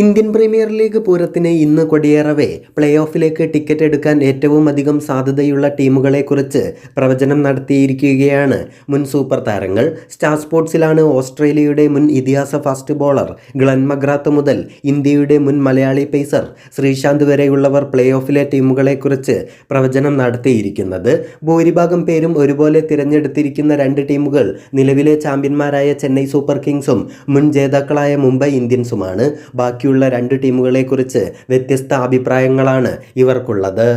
Indian premier league പൂരത്തിന് ഇന്ന് കൊടിയേറവേ. Play ഓഫിലേക്ക് ticket എടുക്കാൻ ഏറ്റവും അധികം സാധ്യതയുള്ള ടീമുകളെക്കുറിച്ച് പ്രവചനം നടത്തിയിരിക്കുകയാണ് മുൻ സൂപ്പർ താരങ്ങൾ. സ്റ്റാർ സ്പോർട്സിലാണ് ഓസ്ട്രേലിയയുടെ മുൻ ഇതിഹാസ ഫാസ്റ്റ് ബോളർ ഗ്ലൻ മഗ്രാത്ത് മുതൽ ഇന്ത്യയുടെ മുൻ മലയാളി പേസർ ശ്രീശാന്ത് വരെയുള്ളവർ പ്ലേ ഓഫിലെ ടീമുകളെക്കുറിച്ച് പ്രവചനം നടത്തിയിരിക്കുന്നത്. ഭൂരിഭാഗം പേരും ഒരുപോലെ തിരഞ്ഞെടുത്തിരിക്കുന്ന രണ്ട് ടീമുകൾ നിലവിലെ ചാമ്പ്യന്മാരായ ചെന്നൈ സൂപ്പർ കിങ്സും മുൻ ജേതാക്കളായ മുംബൈ ഇന്ത്യൻസുമാണ്. ബാക്കിയുള്ള രണ്ട് ടീമുകളെക്കുറിച്ച് വ്യത്യസ്ത അഭിപ്രായങ്ങളാണ് ഇവർക്കുള്ളത്.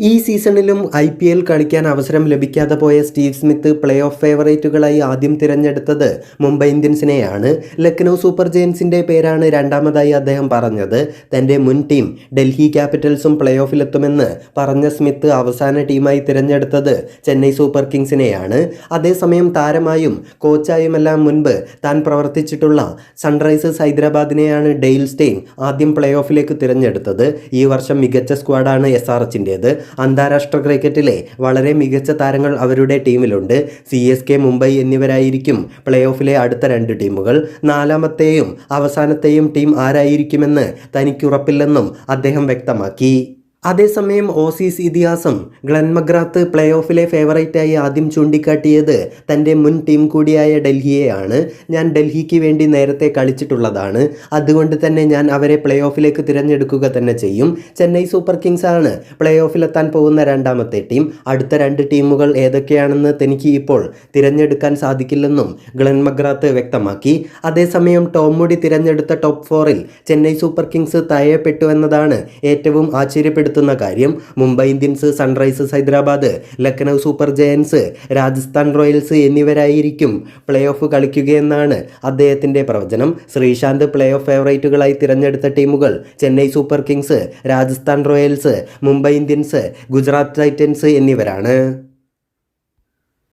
ഈ സീസണിലും ഐ പി എൽ കളിക്കാൻ അവസരം ലഭിക്കാതെ പോയ സ്റ്റീവ് സ്മിത്ത് പ്ലേ ഓഫ് ഫേവറേറ്റുകളായി ആദ്യം തിരഞ്ഞെടുത്തത് മുംബൈ ഇന്ത്യൻസിനെയാണ്. ലക്നൗ സൂപ്പർ ജയൻസിന്റെ പേരാണ് രണ്ടാമതായി അദ്ദേഹം പറഞ്ഞത്. തന്റെ മുൻ ടീം ഡൽഹി ക്യാപിറ്റൽസും പ്ലേ ഓഫിലെത്തുമെന്ന് പറഞ്ഞ സ്മിത്ത് അവസാന ടീമായി തിരഞ്ഞെടുത്തത് ചെന്നൈ സൂപ്പർ കിങ്സിനെയാണ്. അതേസമയം താരമായും കോച്ചായുമെല്ലാം മുൻപ് താൻ പ്രവർത്തിച്ചിട്ടുള്ള സൺറൈസേഴ്സ് ഹൈദരാബാദിനെയാണ് ഡെയിൽ സ്റ്റെയിൻ ആദ്യം പ്ലേ ഓഫിലേക്ക് തിരഞ്ഞെടുത്തത്. ഈ വർഷം മികച്ച സ്ക്വാഡാണ് എസ് ആർ എച്ചിന്റേത് അന്താരാഷ്ട്ര ക്രിക്കറ്റിലെ വളരെ മികച്ച താരങ്ങൾ അവരുടെ ടീമിലുണ്ട്. സി എസ് കെ മുംബൈ എന്നിവരായിരിക്കും പ്ലേ ഓഫിലെ അടുത്ത രണ്ട് ടീമുകൾ. നാലാമത്തെയും അവസാനത്തെയും ടീം ആരായിരിക്കുമെന്ന് തനിക്കുറപ്പില്ലെന്നും അദ്ദേഹം വ്യക്തമാക്കി. അതേസമയം ഓസീസ് ഇതിഹാസം ഗ്ലൻ മഗ്രാത്ത് പ്ലേ ഓഫിലെ ഫേവറേറ്റായി ആദ്യം ചൂണ്ടിക്കാട്ടിയത് തന്റെ മുൻ ടീം കൂടിയായ ഡൽഹിയെയാണ്. ഞാൻ ഡൽഹിക്ക് വേണ്ടി നേരത്തെ കളിച്ചിട്ടുള്ളതാണ്. അതുകൊണ്ട് തന്നെ ഞാൻ അവരെ പ്ലേ ഓഫിലേക്ക് തിരഞ്ഞെടുക്കുക തന്നെ ചെയ്യും. ചെന്നൈ സൂപ്പർ കിങ്സ് ആണ് പ്ലേ ഓഫിലെത്താൻ പോകുന്ന രണ്ടാമത്തെ ടീം. അടുത്ത രണ്ട് ടീമുകൾ ഏതൊക്കെയാണെന്ന് തനിക്ക് ഇപ്പോൾ തിരഞ്ഞെടുക്കാൻ സാധിക്കില്ലെന്നും ഗ്ലൻ മഗ്രാത്ത് വ്യക്തമാക്കി. അതേസമയം ടോം ടോമുടി തിരഞ്ഞെടുത്ത ടോപ്പ് ഫോറിൽ ചെന്നൈ സൂപ്പർ കിങ്സ് തയ്യപ്പെട്ടു എന്നതാണ് ഏറ്റവും ആശ്ചര്യപ്പെടുത്തുന്നത് ഉൾപ്പെടുത്തുന്ന കാര്യം Mumbai Indians Sunrisers Hyderabad Lucknow Super Giants Rajasthan Royals എന്നിവരായിരിക്കും play off കളിക്കുകയെന്നാണ് അദ്ദേഹത്തിന്റെ പ്രവചനം. ശ്രീശാന്ത് പ്ലേ ഓഫ് ഫേവറേറ്റുകളായി തിരഞ്ഞെടുത്ത ടീമുകൾ Chennai Super Kings Rajasthan Royals Mumbai Indians Gujarat Titans എന്നിവരാണ്.